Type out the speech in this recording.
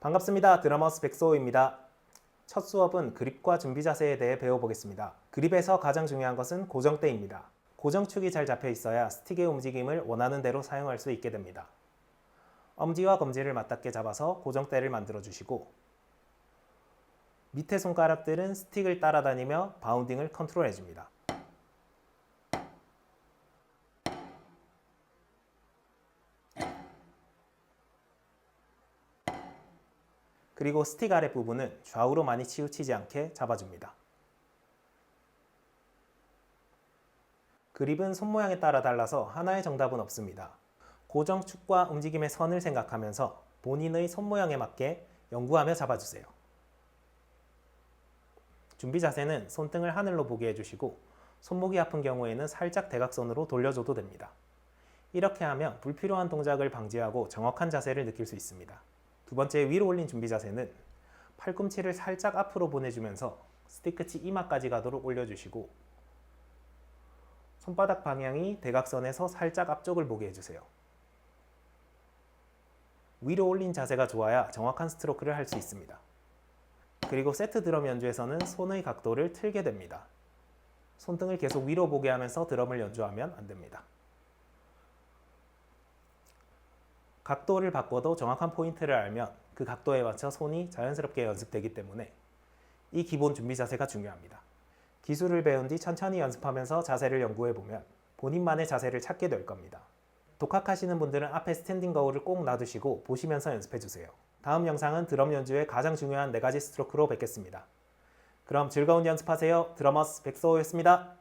반갑습니다. 드러머스 백소호입니다. 첫 수업은 그립과 준비 자세에 대해 배워보겠습니다. 그립에서 가장 중요한 것은 고정대입니다. 고정축이 잘 잡혀 있어야 스틱의 움직임을 원하는 대로 사용할 수 있게 됩니다. 엄지와 검지를 맞닿게 잡아서 고정대를 만들어 주시고 밑에 손가락들은 스틱을 따라다니며 바운딩을 컨트롤해 줍니다. 그리고 스틱 아랫 부분은 좌우로 많이 치우치지 않게 잡아줍니다. 그립은 손 모양에 따라 달라서 하나의 정답은 없습니다. 고정축과 움직임의 선을 생각하면서 본인의 손 모양에 맞게 연구하며 잡아주세요. 준비 자세는 손등을 하늘로 보게 해주시고 손목이 아픈 경우에는 살짝 대각선으로 돌려줘도 됩니다. 이렇게 하면 불필요한 동작을 방지하고 정확한 자세를 느낄 수 있습니다. 두 번째 위로 올린 준비 자세는 팔꿈치를 살짝 앞으로 보내주면서 끝이 이마까지 가도록 올려주시고 손바닥 방향이 대각선에서 살짝 앞쪽을 보게 해주세요. 위로 올린 자세가 좋아야 정확한 스트로크를 할 수 있습니다. 그리고 세트 드럼 연주에서는 손의 각도를 틀게 됩니다. 손등을 계속 위로 보게 하면서 드럼을 연주하면 안 됩니다. 각도를 바꿔도 정확한 포인트를 알면 그 각도에 맞춰 손이 자연스럽게 연습되기 때문에 이 기본 준비 자세가 중요합니다. 기술을 배운 뒤 천천히 연습하면서 자세를 연구해 보면 본인만의 자세를 찾게 될 겁니다. 독학하시는 분들은 앞에 스탠딩 거울을 꼭 놔두시고 보시면서 연습해 주세요. 다음 영상은 드럼 연주의 가장 중요한 네 가지 스트로크로 뵙겠습니다. 그럼 즐거운 연습하세요. 드러머스 백소호였습니다.